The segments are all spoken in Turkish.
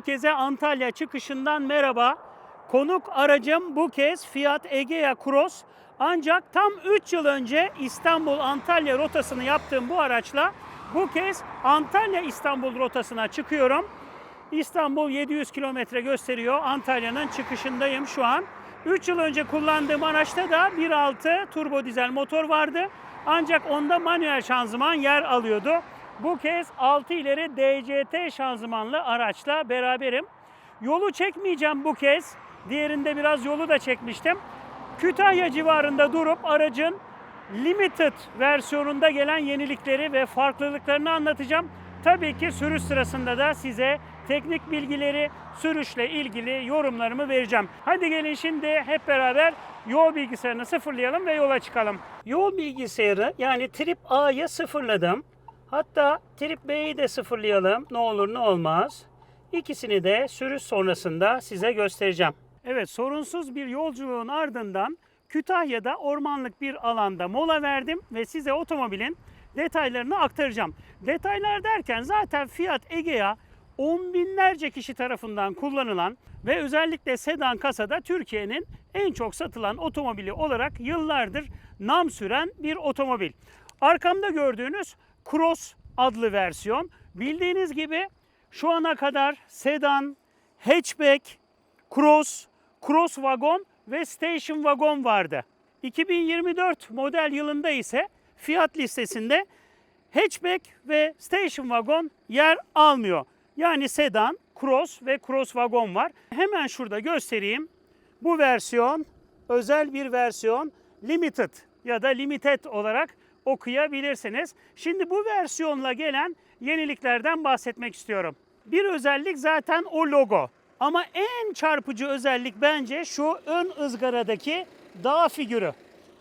Herkese Antalya çıkışından merhaba. Konuk aracım bu kez Fiat Egea Cross. Ancak tam 3 yıl önce İstanbul-Antalya rotasını yaptığım bu araçla bu kez Antalya-İstanbul rotasına çıkıyorum. İstanbul 700 kilometre gösteriyor. Antalya'nın çıkışındayım şu an. 3 yıl önce kullandığım araçta da 1.6 turbo dizel motor vardı. Ancak onda manuel şanzıman yer alıyordu. Bu kez 6 ileri DCT şanzımanlı araçla beraberim. Yolu çekmeyeceğim bu kez. Diğerinde biraz yolu da çekmiştim. Kütahya civarında durup aracın limited versiyonunda gelen yenilikleri ve farklılıklarını anlatacağım. Tabii ki sürüş sırasında da size teknik bilgileri, sürüşle ilgili yorumlarımı vereceğim. Hadi gelin şimdi hep beraber yol bilgisayarını sıfırlayalım ve yola çıkalım. Yol bilgisayarı yani Trip A'yı sıfırladım. Hatta Trip B'yi de sıfırlayalım. Ne olur ne olmaz. İkisini de sürüş sonrasında size göstereceğim. Evet sorunsuz bir yolculuğun ardından Kütahya'da ormanlık bir alanda mola verdim ve size otomobilin detaylarını aktaracağım. Detaylar derken zaten Fiat Egea on binlerce kişi tarafından kullanılan ve özellikle sedan kasada Türkiye'nin en çok satılan otomobili olarak yıllardır nam süren bir otomobil. Arkamda gördüğünüz Cross adlı versiyon. Bildiğiniz gibi şu ana kadar sedan, hatchback, cross, cross wagon ve station wagon vardı. 2024 model yılında ise fiyat listesinde hatchback ve station wagon yer almıyor. Yani sedan, cross ve cross wagon var. Hemen şurada göstereyim. Bu versiyon özel bir versiyon limited ya da limited olarak okuyabilirsiniz. Şimdi bu versiyonla gelen yeniliklerden bahsetmek istiyorum. Bir özellik zaten o logo. Ama en çarpıcı özellik bence şu ön ızgaradaki dağ figürü.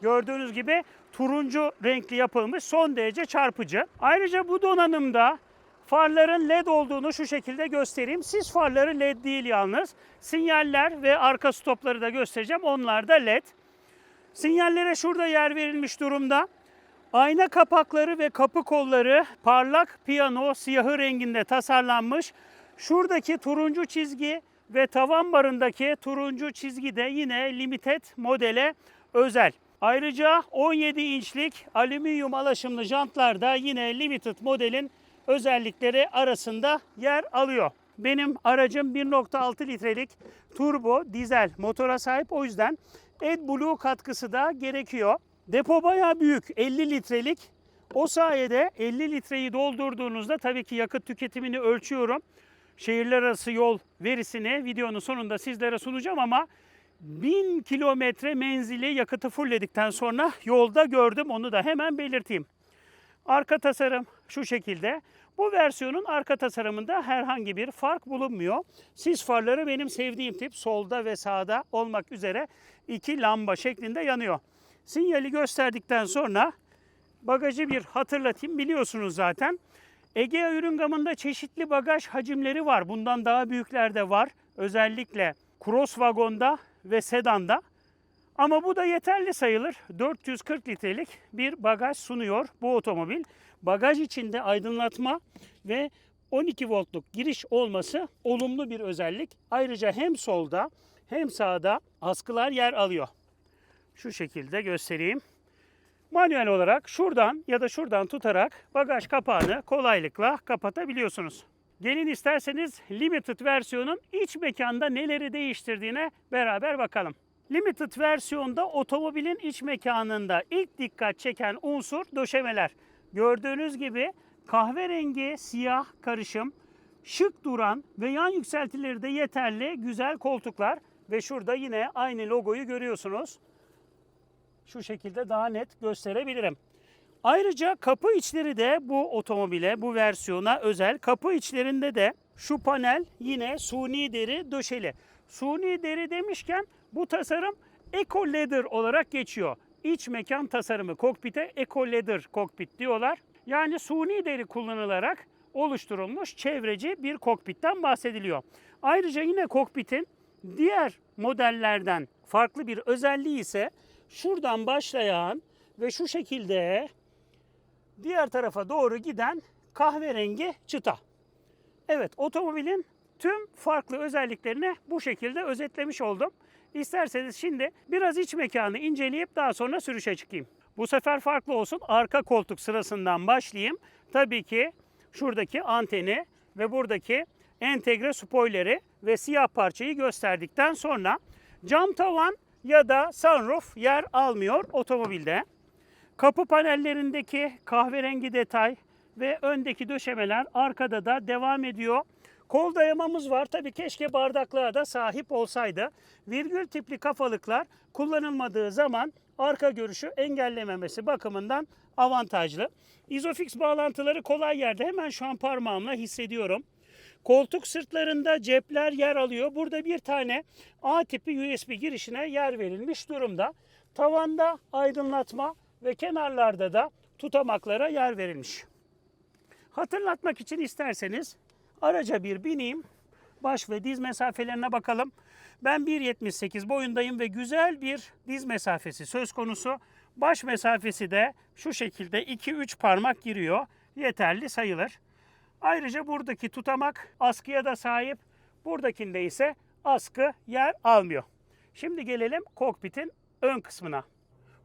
Gördüğünüz gibi turuncu renkli yapılmış son derece çarpıcı. Ayrıca bu donanımda farların led olduğunu şu şekilde göstereyim. Sis farları led değil yalnız. Sinyaller ve arka stopları da göstereceğim. Onlar da led. Sinyallere şurada yer verilmiş durumda. Ayna kapakları ve kapı kolları parlak piyano siyahı renginde tasarlanmış. Şuradaki turuncu çizgi ve tavan barındaki turuncu çizgi de yine limited modele özel. Ayrıca 17 inçlik alüminyum alaşımlı jantlar da yine limited modelin özellikleri arasında yer alıyor. Benim aracım 1.6 litrelik turbo dizel motora sahip o yüzden AdBlue katkısı da gerekiyor. Depo bayağı büyük 50 litrelik. O sayede 50 litreyi doldurduğunuzda tabii ki yakıt tüketimini ölçüyorum. Şehirler arası yol verisini videonun sonunda sizlere sunacağım ama 1000 kilometre menzili yakıtı fullledikten sonra yolda gördüm onu da hemen belirteyim. Arka tasarım şu şekilde. Bu versiyonun arka tasarımında herhangi bir fark bulunmuyor. Sis farları benim sevdiğim tip solda ve sağda olmak üzere iki lamba şeklinde yanıyor. Sinyali gösterdikten sonra bagajı bir hatırlatayım biliyorsunuz zaten. Egea ürün gamında çeşitli bagaj hacimleri var. Bundan daha büyükler de var. Özellikle cross vagonda ve sedanda. Ama bu da yeterli sayılır. 440 litrelik bir bagaj sunuyor bu otomobil. Bagaj içinde aydınlatma ve 12 voltluk giriş olması olumlu bir özellik. Ayrıca hem solda hem sağda askılar yer alıyor. Şu şekilde göstereyim. Manuel olarak şuradan ya da şuradan tutarak bagaj kapağını kolaylıkla kapatabiliyorsunuz. Gelin isterseniz Limited versiyonun iç mekanda neleri değiştirdiğine beraber bakalım. Limited versiyonda otomobilin iç mekanında ilk dikkat çeken unsur döşemeler. Gördüğünüz gibi kahverengi siyah karışım, şık duran ve yan yükseltileri de yeterli güzel koltuklar ve şurada yine aynı logoyu görüyorsunuz. Şu şekilde daha net gösterebilirim. Ayrıca kapı içleri de bu otomobile, bu versiyona özel. Kapı içlerinde de şu panel yine suni deri döşeli. Suni deri demişken bu tasarım Eco Leather olarak geçiyor. İç mekan tasarımı kokpite Eco Leather kokpit diyorlar. Yani suni deri kullanılarak oluşturulmuş çevreci bir kokpitten bahsediliyor. Ayrıca yine kokpitin diğer modellerden farklı bir özelliği ise şuradan başlayan ve şu şekilde diğer tarafa doğru giden kahverengi çıta. Evet otomobilin Tüm farklı özelliklerini bu şekilde özetlemiş oldum. İsterseniz şimdi biraz iç mekanı inceleyip daha sonra sürüşe çıkayım. Bu sefer farklı olsun. Arka koltuk sırasından başlayayım. Tabii ki şuradaki anteni ve buradaki entegre spoileri ve siyah parçayı gösterdikten sonra cam tavan ya da sunroof yer almıyor otomobilde. Kapı panellerindeki kahverengi detay ve öndeki döşemeler arkada da devam ediyor. Kol dayamamız var. Tabii keşke bardaklığa da sahip olsaydı. Virgül tipli kafalıklar kullanılmadığı zaman arka görüşü engellememesi bakımından avantajlı. Isofix bağlantıları kolay yerde. Hemen şu an parmağımla hissediyorum. Koltuk sırtlarında cepler yer alıyor. Burada bir tane A tipi USB girişine yer verilmiş durumda. Tavanda aydınlatma ve kenarlarda da tutamaklara yer verilmiş. Hatırlatmak için isterseniz araca bir bineyim. Baş ve diz mesafelerine bakalım. Ben 1.78 boyundayım ve güzel bir diz mesafesi söz konusu. Baş mesafesi de şu şekilde 2-3 parmak giriyor. Yeterli sayılır. Ayrıca buradaki tutamak askıya da sahip. Buradakinde ise askı yer almıyor. Şimdi gelelim kokpitin ön kısmına.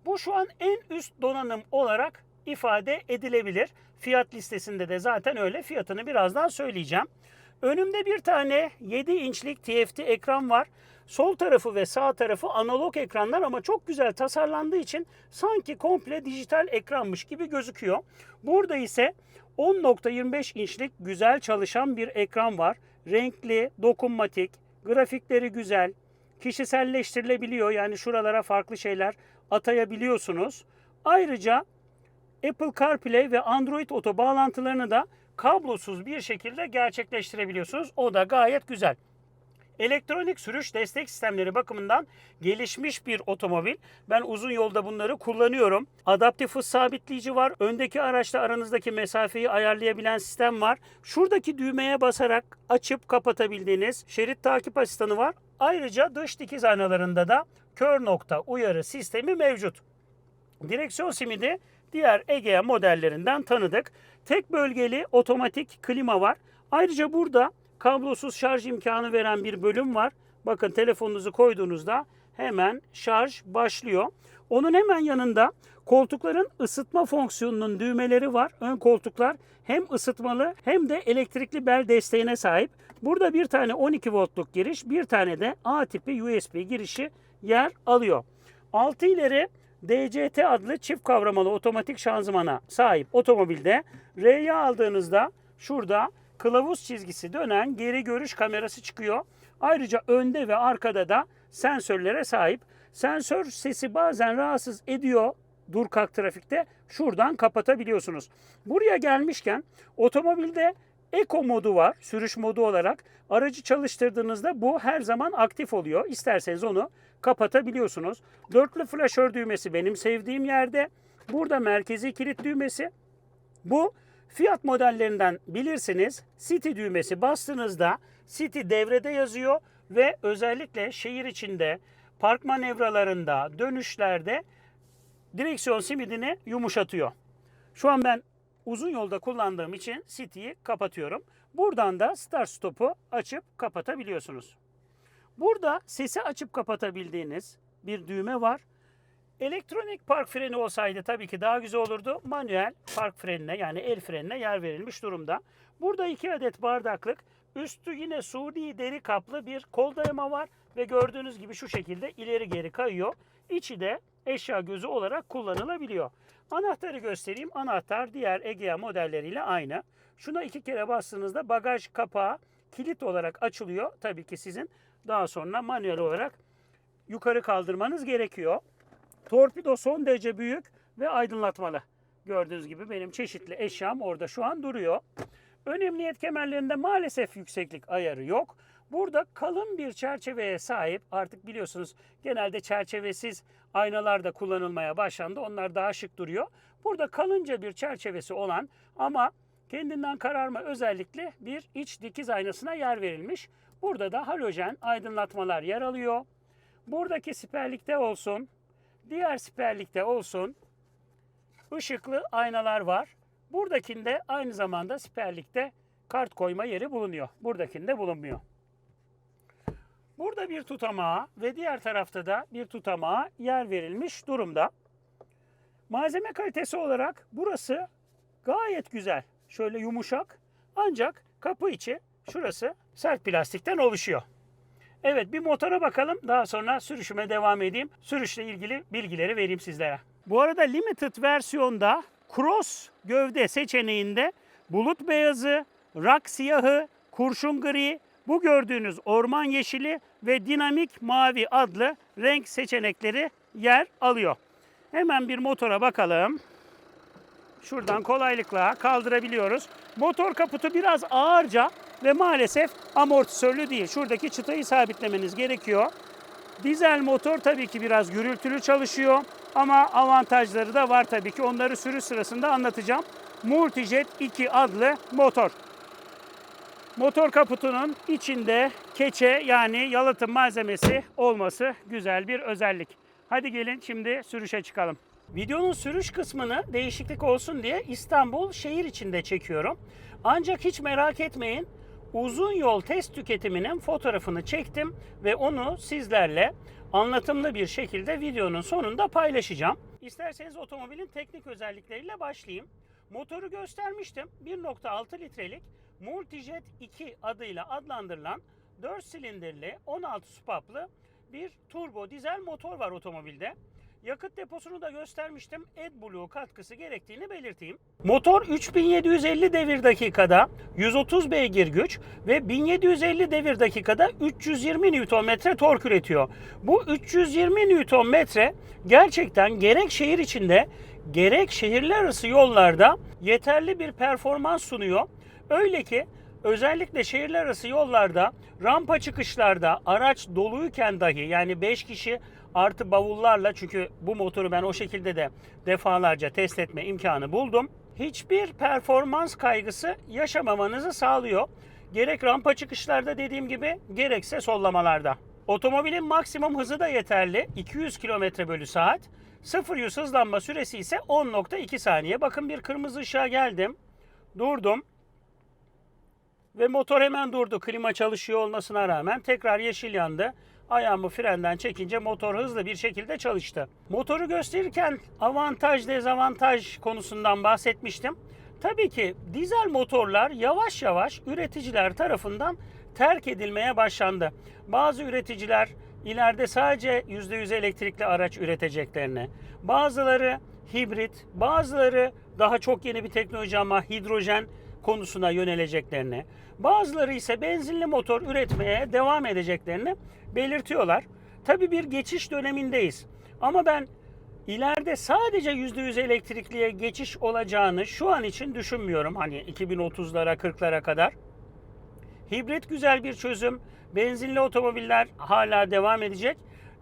Bu şu an en üst donanım olarak ifade edilebilir. Fiyat listesinde de zaten öyle. Fiyatını birazdan söyleyeceğim. Önümde bir tane 7 inçlik TFT ekran var. Sol tarafı ve sağ tarafı analog ekranlar ama çok güzel tasarlandığı için sanki komple dijital ekranmış gibi gözüküyor. Burada ise 10.25 inçlik güzel çalışan bir ekran var. Renkli, dokunmatik, grafikleri güzel, kişiselleştirilebiliyor. Yani şuralara farklı şeyler atayabiliyorsunuz. Ayrıca Apple CarPlay ve Android Auto bağlantılarını da kablosuz bir şekilde gerçekleştirebiliyorsunuz. O da gayet güzel. Elektronik sürüş destek sistemleri bakımından gelişmiş bir otomobil. Ben uzun yolda bunları kullanıyorum. Adaptif hız sabitleyici var. Öndeki araçla aranızdaki mesafeyi ayarlayabilen sistem var. Şuradaki düğmeye basarak açıp kapatabildiğiniz şerit takip asistanı var. Ayrıca dış dikiz aynalarında da kör nokta uyarı sistemi mevcut. Direksiyon simidi diğer Egea modellerinden tanıdık. Tek bölgeli otomatik klima var. Ayrıca burada kablosuz şarj imkanı veren bir bölüm var. Bakın telefonunuzu koyduğunuzda hemen şarj başlıyor. Onun hemen yanında koltukların ısıtma fonksiyonunun düğmeleri var. Ön koltuklar hem ısıtmalı hem de elektrikli bel desteğine sahip. Burada bir tane 12 voltluk giriş, bir tane de A tipi USB girişi yer alıyor. 6 ileri DCT adlı çift kavramalı otomatik şanzımana sahip otomobilde R'yi aldığınızda şurada kılavuz çizgisi dönen geri görüş kamerası çıkıyor. Ayrıca önde ve arkada da sensörlere sahip. Sensör sesi bazen rahatsız ediyor dur kalk trafikte. Şuradan kapatabiliyorsunuz. Buraya gelmişken otomobilde Eko modu var sürüş modu olarak. Aracı çalıştırdığınızda bu her zaman aktif oluyor. İsterseniz onu kapatabiliyorsunuz. Dörtlü flaşör düğmesi benim sevdiğim yerde. Burada merkezi kilit düğmesi. Bu Fiat modellerinden bilirsiniz. City düğmesi bastığınızda City devrede yazıyor ve özellikle şehir içinde park manevralarında, dönüşlerde direksiyon simidini yumuşatıyor. Şu an ben uzun yolda kullandığım için City'yi kapatıyorum. Buradan da start stop'u açıp kapatabiliyorsunuz. Burada sesi açıp kapatabildiğiniz bir düğme var. Elektronik park freni olsaydı tabii ki daha güzel olurdu. Manuel park frenine yani el frenine yer verilmiş durumda. Burada iki adet bardaklık, üstü yine suni deri kaplı bir kol dayama var ve gördüğünüz gibi şu şekilde ileri geri kayıyor. İçi de eşya gözü olarak kullanılabiliyor. Anahtarı göstereyim. Anahtar diğer Egea modelleriyle aynı. Şuna iki kere bastığınızda bagaj kapağı kilit olarak açılıyor. Tabii ki sizin daha sonra manuel olarak yukarı kaldırmanız gerekiyor. Torpido son derece büyük ve aydınlatmalı. Gördüğünüz gibi benim çeşitli eşyam orada şu an duruyor. Ön emniyet kemerlerinde maalesef yükseklik ayarı yok. Burada kalın bir çerçeveye sahip. Artık biliyorsunuz genelde çerçevesiz aynalar da kullanılmaya başlandı. Onlar daha şık duruyor. Burada kalınca bir çerçevesi olan ama kendinden kararma özellikle bir iç dikiz aynasına yer verilmiş. Burada da halojen aydınlatmalar yer alıyor. Buradaki siperlikte olsun, diğer siperlikte olsun ışıklı aynalar var. Buradakinde aynı zamanda siperlikte kart koyma yeri bulunuyor. Buradakinde bulunmuyor. Burada bir tutamağa ve diğer tarafta da bir tutamağa yer verilmiş durumda. Malzeme kalitesi olarak burası gayet güzel. Şöyle yumuşak ancak kapı içi şurası sert plastikten oluşuyor. Evet bir motora bakalım daha sonra sürüşüme devam edeyim. Sürüşle ilgili bilgileri vereyim sizlere. Bu arada limited versiyonda cross gövde seçeneğinde bulut beyazı, rak siyahı, kurşun gri, bu gördüğünüz orman yeşili ve dinamik mavi adlı renk seçenekleri yer alıyor. Hemen bir motora bakalım. Şuradan kolaylıkla kaldırabiliyoruz. Motor kaputu biraz ağırca ve maalesef amortisörlü değil. Şuradaki çıtayı sabitlemeniz gerekiyor. Dizel motor tabii ki biraz gürültülü çalışıyor ama avantajları da var tabii ki. Onları sürüş sırasında anlatacağım. Multijet 2 adlı motor. Motor kaputunun içinde keçe yani yalıtım malzemesi olması güzel bir özellik. Hadi gelin şimdi sürüşe çıkalım. Videonun sürüş kısmını değişiklik olsun diye İstanbul şehir içinde çekiyorum. Ancak hiç merak etmeyin. Uzun yol test tüketiminin fotoğrafını çektim ve onu sizlerle anlatımlı bir şekilde videonun sonunda paylaşacağım. İsterseniz otomobilin teknik özellikleriyle başlayayım. Motoru göstermiştim. 1.6 litrelik Multijet 2 adıyla adlandırılan 4 silindirli 16 supaplı bir turbo dizel motor var otomobilde. Yakıt deposunu da göstermiştim. AdBlue katkısı gerektiğini belirteyim. Motor 3750 devir dakikada 130 beygir güç ve 1750 devir dakikada 320 Nm tork üretiyor. Bu 320 Nm gerçekten gerek şehir içinde gerek şehirler arası yollarda yeterli bir performans sunuyor. Öyle ki özellikle şehirler arası yollarda rampa çıkışlarda araç doluyken dahi yani 5 kişi artı bavullarla çünkü bu motoru ben o şekilde de defalarca test etme imkanı buldum. Hiçbir performans kaygısı yaşamamanızı sağlıyor. Gerek rampa çıkışlarda dediğim gibi gerekse sollamalarda. Otomobilin maksimum hızı da yeterli. 200 km bölü saat. 0 100 hızlanma süresi ise 10.2 saniye. Bakın bir kırmızı ışığa geldim. Durdum. Ve motor hemen durdu. Klima çalışıyor olmasına rağmen tekrar yeşil yandı. Ayağımı frenden çekince motor hızlı bir şekilde çalıştı. Motoru gösterirken avantaj dezavantaj konusundan bahsetmiştim. Tabii ki dizel motorlar yavaş yavaş üreticiler tarafından terk edilmeye başlandı. Bazı üreticiler ileride sadece %100 elektrikli araç üreteceklerini, bazıları hibrit, bazıları daha çok yeni bir teknoloji ama hidrojen konusuna yöneleceklerini, bazıları ise benzinli motor üretmeye devam edeceklerini belirtiyorlar. Tabii bir geçiş dönemindeyiz. Ama ben ileride sadece %100 elektrikliye geçiş olacağını şu an için düşünmüyorum. Hani 2030'lara 40'lara kadar. Hibrit güzel bir çözüm. Benzinli otomobiller hala devam edecek.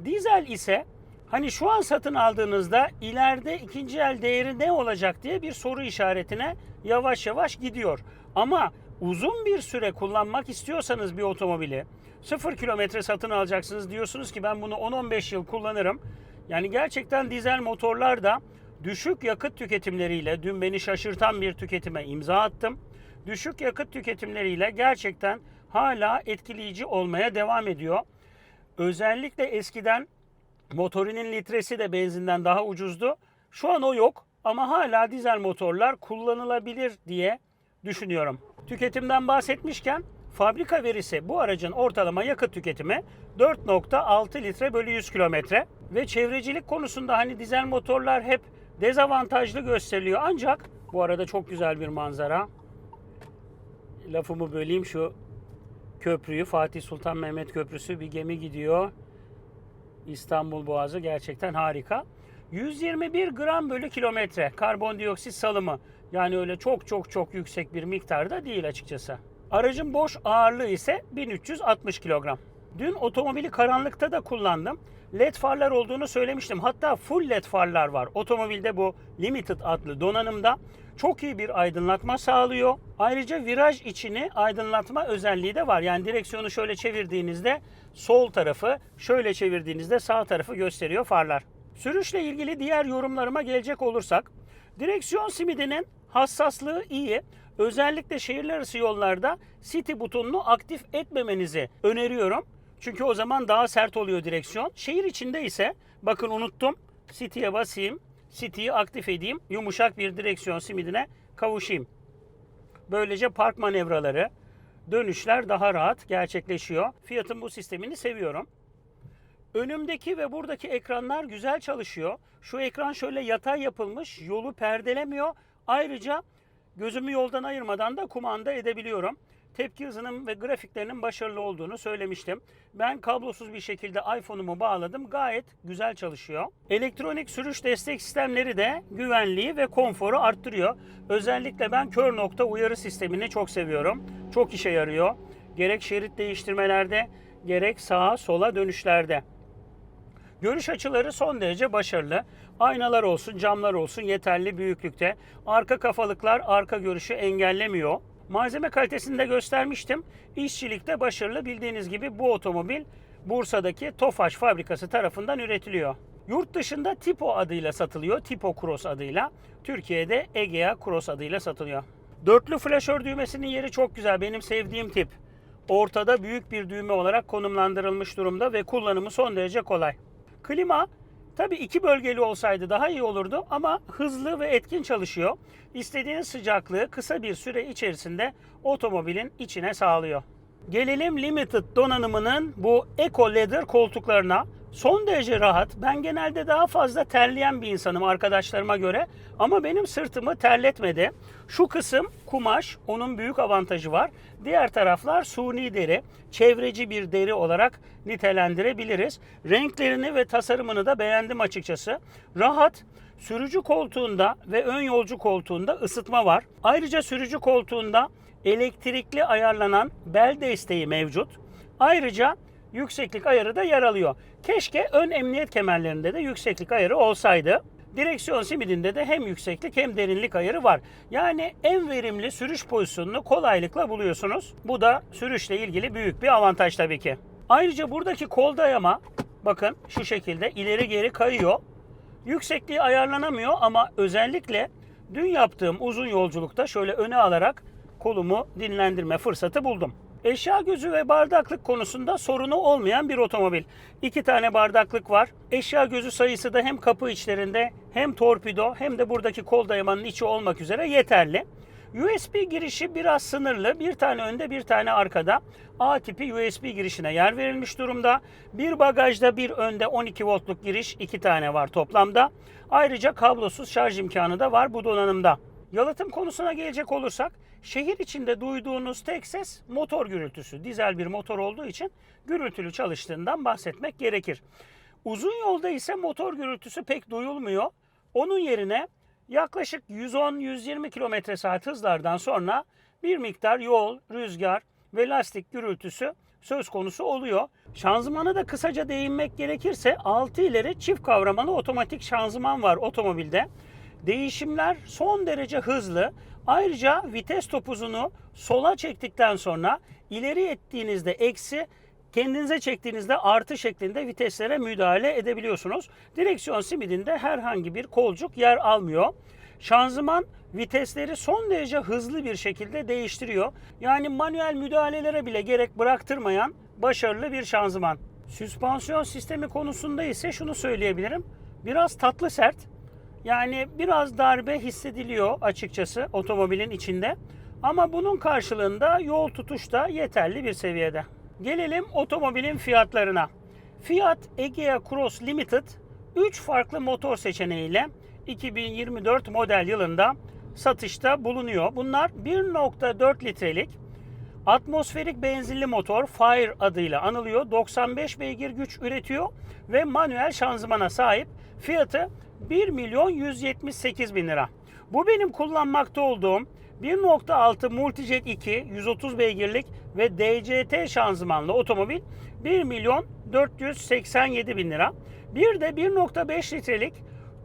Dizel ise hani şu an satın aldığınızda ileride ikinci el değeri ne olacak diye bir soru işaretine yavaş yavaş gidiyor. Ama uzun bir süre kullanmak istiyorsanız bir otomobili 0 kilometre satın alacaksınız diyorsunuz ki ben bunu 10-15 yıl kullanırım. Yani gerçekten dizel motorlar da düşük yakıt tüketimleriyle dün beni şaşırtan bir tüketime imza attım. Düşük yakıt tüketimleriyle gerçekten hala etkileyici olmaya devam ediyor. Özellikle eskiden motorinin litresi de benzinden daha ucuzdu. Şu an o yok ama hala dizel motorlar kullanılabilir diye düşünüyorum. Tüketimden bahsetmişken fabrika verisi bu aracın ortalama yakıt tüketimi 4.6 litre bölü 100 kilometre ve çevrecilik konusunda hani dizel motorlar hep dezavantajlı gösteriliyor ancak bu arada çok güzel bir manzara. Lafımı böleyim şu köprüyü Fatih Sultan Mehmet Köprüsü bir gemi gidiyor. İstanbul Boğazı gerçekten harika. 121 gram bölü kilometre karbondioksit salımı. Yani öyle çok çok çok yüksek bir miktarda değil açıkçası. Aracın boş ağırlığı ise 1360 kilogram. Dün otomobili karanlıkta da kullandım. LED farlar olduğunu söylemiştim. Hatta full LED farlar var. Otomobilde bu Limited adlı donanımda çok iyi bir aydınlatma sağlıyor. Ayrıca viraj içini aydınlatma özelliği de var. Yani direksiyonu şöyle çevirdiğinizde sol tarafı, şöyle çevirdiğinizde sağ tarafı gösteriyor farlar. Sürüşle ilgili diğer yorumlarıma gelecek olursak, direksiyon simidinin Hassaslığı iyi. Özellikle şehirler arası yollarda City butonunu aktif etmemenizi öneriyorum. Çünkü o zaman daha sert oluyor direksiyon. Şehir içinde ise bakın unuttum. City'ye basayım. City'yi aktif edeyim. Yumuşak bir direksiyon simidine kavuşayım. Böylece park manevraları, dönüşler daha rahat gerçekleşiyor. Fiat'ın bu sistemini seviyorum. Önümdeki ve buradaki ekranlar güzel çalışıyor. Şu ekran şöyle yatay yapılmış, yolu perdelemiyor. Ayrıca gözümü yoldan ayırmadan da kumanda edebiliyorum. Tepki hızının ve grafiklerinin başarılı olduğunu söylemiştim. Ben kablosuz bir şekilde iPhone'umu bağladım. Gayet güzel çalışıyor. Elektronik sürüş destek sistemleri de güvenliği ve konforu arttırıyor. Özellikle ben kör nokta uyarı sistemini çok seviyorum. Çok işe yarıyor. Gerek şerit değiştirmelerde, gerek sağa sola dönüşlerde. Görüş açıları son derece başarılı. Aynalar olsun, camlar olsun yeterli büyüklükte. Arka kafalıklar arka görüşü engellemiyor. Malzeme kalitesini de göstermiştim. İşçilikte başarılı bildiğiniz gibi bu otomobil Bursa'daki Tofaş fabrikası tarafından üretiliyor. Yurt dışında Tipo adıyla satılıyor. Tipo Cross adıyla. Türkiye'de Egea Cross adıyla satılıyor. Dörtlü flaşör düğmesinin yeri çok güzel. Benim sevdiğim tip. Ortada büyük bir düğme olarak konumlandırılmış durumda ve kullanımı son derece kolay. Klima tabii iki bölgeli olsaydı daha iyi olurdu ama hızlı ve etkin çalışıyor. İstediğiniz sıcaklığı kısa bir süre içerisinde otomobilin içine sağlıyor. Gelelim Limited donanımının bu Eco Leather koltuklarına. Son derece rahat. Ben genelde daha fazla terleyen bir insanım arkadaşlarıma göre. Ama benim sırtımı terletmedi. Şu kısım kumaş, onun büyük avantajı var. Diğer taraflar suni deri, çevreci bir deri olarak nitelendirebiliriz. Renklerini ve tasarımını da beğendim açıkçası. Rahat, sürücü koltuğunda ve ön yolcu koltuğunda ısıtma var. Ayrıca sürücü koltuğunda elektrikli ayarlanan bel desteği mevcut. Ayrıca yükseklik ayarı da yer alıyor. Keşke ön emniyet kemerlerinde de yükseklik ayarı olsaydı. Direksiyon simidinde de hem yükseklik hem derinlik ayarı var. Yani en verimli sürüş pozisyonunu kolaylıkla buluyorsunuz. Bu da sürüşle ilgili büyük bir avantaj tabii ki. Ayrıca buradaki kol dayama bakın şu şekilde ileri geri kayıyor. Yüksekliği ayarlanamıyor ama özellikle dün yaptığım uzun yolculukta şöyle öne alarak kolumu dinlendirme fırsatı buldum. Eşya gözü ve bardaklık konusunda sorunu olmayan bir otomobil. İki tane bardaklık var. Eşya gözü sayısı da hem kapı içlerinde hem torpido hem de buradaki kol dayamanın içi olmak üzere yeterli. USB girişi biraz sınırlı. Bir tane önde bir tane arkada. A tipi USB girişine yer verilmiş durumda. Bir bagajda bir önde 12 voltluk giriş iki tane var toplamda. Ayrıca kablosuz şarj imkanı da var bu donanımda. Yalıtım konusuna gelecek olursak şehir içinde duyduğunuz tek ses motor gürültüsü. Dizel bir motor olduğu için gürültülü çalıştığından bahsetmek gerekir. Uzun yolda ise motor gürültüsü pek duyulmuyor. Onun yerine yaklaşık 110-120 km saat hızlardan sonra bir miktar yol, rüzgar ve lastik gürültüsü söz konusu oluyor. Şanzımana da kısaca değinmek gerekirse 6 ileri çift kavramalı otomatik şanzıman var otomobilde. Değişimler son derece hızlı. Ayrıca vites topuzunu sola çektikten sonra ileri ettiğinizde eksi, kendinize çektiğinizde artı şeklinde viteslere müdahale edebiliyorsunuz. Direksiyon simidinde herhangi bir kolcuk yer almıyor. Şanzıman vitesleri son derece hızlı bir şekilde değiştiriyor. Yani manuel müdahalelere bile gerek bıraktırmayan başarılı bir şanzıman. Süspansiyon sistemi konusunda ise şunu söyleyebilirim. Biraz tatlı sert. Yani biraz darbe hissediliyor açıkçası otomobilin içinde. Ama bunun karşılığında yol tutuş da yeterli bir seviyede. Gelelim otomobilin fiyatlarına. Fiat Egea Cross Limited 3 farklı motor seçeneğiyle 2024 model yılında satışta bulunuyor. Bunlar 1.4 litrelik atmosferik benzinli motor Fire adıyla anılıyor. 95 beygir güç üretiyor ve manuel şanzımana sahip. Fiyatı 1 milyon 178 bin lira. Bu benim kullanmakta olduğum 1.6 Multijet 2 130 beygirlik ve DCT şanzımanlı otomobil 1 milyon 487 bin lira. Bir de 1.5 litrelik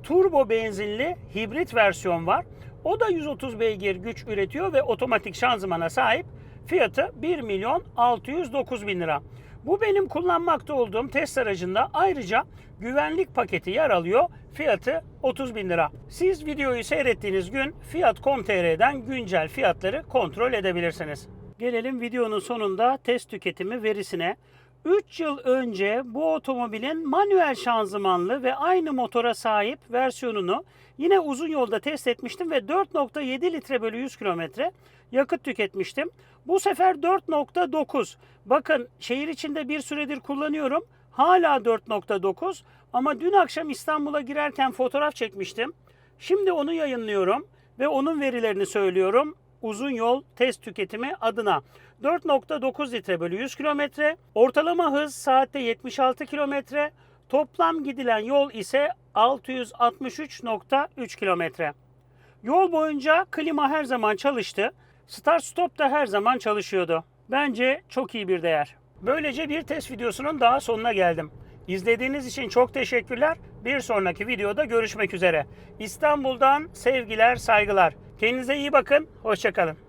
turbo benzinli hibrit versiyon var. O da 130 beygir güç üretiyor ve otomatik şanzımana sahip. Fiyatı 1 milyon 609 bin lira. Bu benim kullanmakta olduğum test aracında ayrıca güvenlik paketi yer alıyor. Fiyatı 30 bin lira. Siz videoyu seyrettiğiniz gün Fiyat.com.tr'den güncel fiyatları kontrol edebilirsiniz. Gelelim videonun sonunda test tüketimi verisine. 3 yıl önce bu otomobilin manuel şanzımanlı ve aynı motora sahip versiyonunu yine uzun yolda test etmiştim ve 4.7 litre bölü 100 kilometre yakıt tüketmiştim. Bu sefer 4.9. Bakın şehir içinde bir süredir kullanıyorum. Hala 4.9 ama dün akşam İstanbul'a girerken fotoğraf çekmiştim. Şimdi onu yayınlıyorum ve onun verilerini söylüyorum uzun yol test tüketimi adına. 4.9 litre bölü 100 kilometre, ortalama hız saatte 76 kilometre, toplam gidilen yol ise 663.3 kilometre. Yol boyunca klima her zaman çalıştı. Start stop da her zaman çalışıyordu. Bence çok iyi bir değer. Böylece bir test videosunun daha sonuna geldim. İzlediğiniz için çok teşekkürler. Bir sonraki videoda görüşmek üzere. İstanbul'dan sevgiler, saygılar. Kendinize iyi bakın. Hoşçakalın.